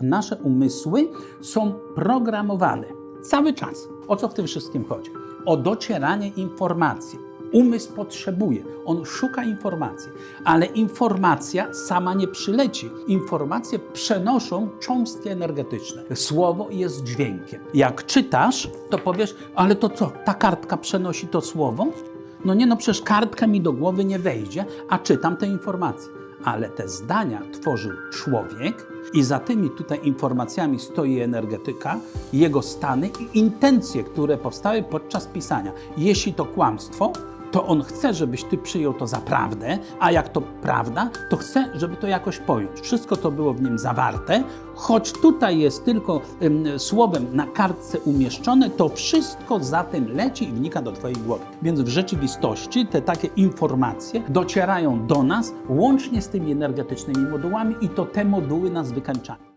Nasze umysły są programowane cały czas. O co w tym wszystkim chodzi? O docieranie informacji. Umysł potrzebuje, on szuka informacji, ale informacja sama nie przyleci. Informacje przenoszą cząstki energetyczne. Słowo jest dźwiękiem. Jak czytasz, to powiesz, ale to co, ta kartka przenosi to słowo? No nie, no przecież kartka mi do głowy nie wejdzie, a czytam te informacje. Ale te zdania tworzył człowiek i za tymi tutaj informacjami stoi energetyka, jego stany i intencje, które powstały podczas pisania. Jeśli to kłamstwo, to on chce, żebyś ty przyjął to za prawdę, a jak to prawda, to chce, żeby to jakoś pojąć. Wszystko to było w nim zawarte, choć tutaj jest tylko ym, słowem na kartce umieszczone, to wszystko za tym leci i wnika do twojej głowy. Więc w rzeczywistości te takie informacje docierają do nas łącznie z tymi energetycznymi modułami i to te moduły nas wykańczają.